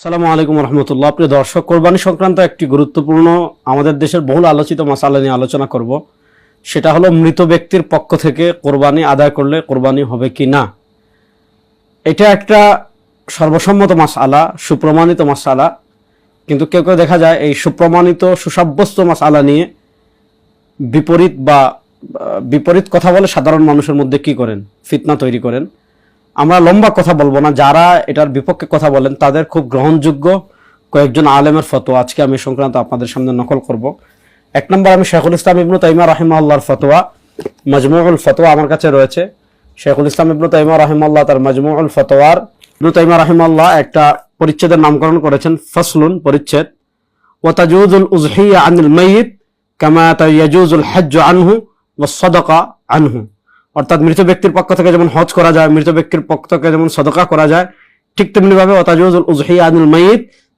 আসসালামু আলাইকুম রহমতুল্লাহ। প্রিয় দর্শক, কোরবানি সংক্রান্ত একটি গুরুত্বপূর্ণ আমাদের দেশের বহুল আলোচিত মশালা নিয়ে আলোচনা করব। সেটা হলো মৃত ব্যক্তির পক্ষ থেকে কোরবানি আদায় করলে কোরবানি হবে কি না। এটা একটা সর্বসম্মত মশালা, সুপ্রমাণিত মশালা। কিন্তু কেউ কেউ দেখা যায় এই সুপ্রমাণিত, সুসাব্যস্ত মশালা নিয়ে বিপরীত বা বিপরীত কথা বলে সাধারণ মানুষের মধ্যে কি করেন? ফিতনা তৈরি করেন। আমরা লম্বা কথা বলব না। যারা এটার বিপক্ষে কথা বলেন, তাদের খুব গ্রহণযোগ্য কয়েকজন আলেমের ফতোয়া। আজকে আমি সংক্রান্ত আপনাদের সামনে নকল করব। এক নম্বর, আমি শেখুল ইসলাম ইবনু তাইমা রাহিমাল্লাহর ফতোয়া, মজমুউল ফতোয়া আমার কাছে রয়েছে। শেখুল ইসলাম ইবনু তাইমা রাহিমাল্লাহ তার মজমুউল ফতোয়ার। ইবনু তাইমা রাহিমাল্লাহ একটা পরিচ্ছেদের নামকরণ করেছেন, ফসলুন পরিচ্ছেদ। ওয়াতাজুজুল উজহিয়া আনিল মাইয়িত, কামা ইয়াজুজুল হজ্জ আনহু ওয়া সাদাকা আনহু। অর্থাৎ মৃত ব্যক্তির পক্ষ থেকে যেমন হজ করা যায়, মৃত ব্যক্তির পক্ষ থেকে যেমন সদকা করা যায়, ঠিক তেমনি ভাবে আনিল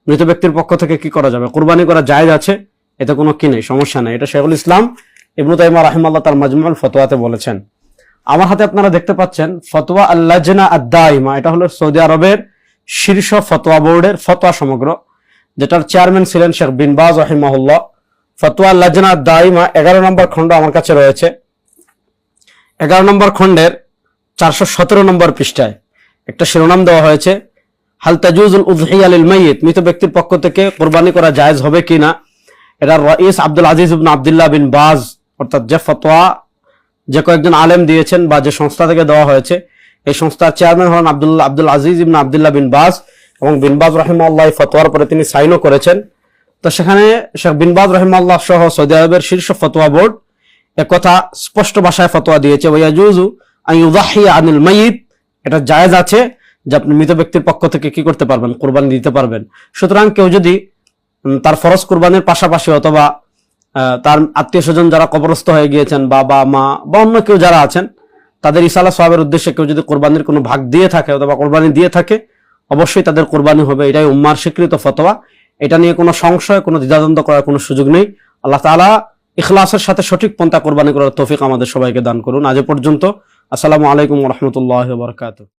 মৃত ব্যক্তির পক্ষ থেকে কি করা যাবে? কুরবানি করা জায়েজ আছে, এতে কোনো কি নেই, সমস্যা নেই। এটা শেখুল ইসলাম, ইবনু তাইমা রাহিমাল্লাহ তার মাজমুল ফতোয়াতে বলেছেন। আমার হাতে আপনারা দেখতে পাচ্ছেন, ফতোয়া আল্লাজনা আদাইমা এটা হলো সৌদি আরবের শীর্ষ ফতোয়া বোর্ডের ফতোয়া সমগ্র, যেটার চেয়ারম্যান ছিলেন শেখ বিনবাজ রহিমাহুল্লাহ। ফতোয়া আল্লাজনা দাইমা এগারো নম্বর খণ্ড আমার কাছে রয়েছে। এগারো নম্বর খণ্ডের চারশো সতেরো নম্বর পৃষ্ঠায় একটা শিরোনাম দেওয়া হয়েছে, হাল তাজুজুল উজহিয়া লিল মাইয়িত? মৃত ব্যক্তির পক্ষ থেকে কোরবানি করা জায়েজ হবে কিনা? এটা রইস আব্দুল আজিজ ইবনে আব্দুল্লাহ বিন বাজ, অর্থাৎ যে ফতোয়া যে কয়েকজন আলেম দিয়েছেন বা যে সংস্থা থেকে দেওয়া হয়েছে, এই সংস্থার চেয়ারম্যান হলেন আব্দুল্লাহ আব্দুল আজিজ ইবনে আব্দুল্লাহ বিন বাজ এবং বিন বাজ রহিমাল্লাহ ফতোয়ার পরে তিনি সাইনও করেছেন। তো সেখানে শেখ বিন বাজ রহিমাল্লাহ সহ সৌদি আরবের শীর্ষ ফতোয়া বোর্ড একথা স্পষ্ট ভাষায় ফতোয়া দিয়েছে। ওয়াজুজু আইউদাহি আনিল মাইয়িত। এটা জায়েজ আছে যে আপনি মৃত ব্যক্তির পক্ষ থেকে কি করতে পারবেন? কোরবানি দিতে পারবেন। সুতরাং কেউ যদি তার ফরজ কোরবানির পাশাপাশি অথবা তার আত্মীয় স্বজন যারা কবরস্থ হয়ে গিয়েছেন, বাবা, মা বা অন্য কেউ যারা আছেন, তাদের ইসালা সবের উদ্দেশ্যে কেউ যদি কোরবানির কোনো ভাগ দিয়ে থাকে অথবা কোরবানি দিয়ে থাকে, অবশ্যই তাদের কোরবানি হবে। এটাই উম্মার স্বীকৃত ফতোয়া। এটা নিয়ে কোনো সংশয়, কোনো দ্বিধাদ্বন্দ্ব করার কোনো সুযোগ নেই। আল্লাহ তাআলা ইখলাসের সাথে সঠিক পন্থা কোরবানি করার তৌফিক আমাদের সবাইকে দান করুন। আজ পর্যন্ত, আসসালামু আলাইকুম রহমতুল্লাহ বরকাত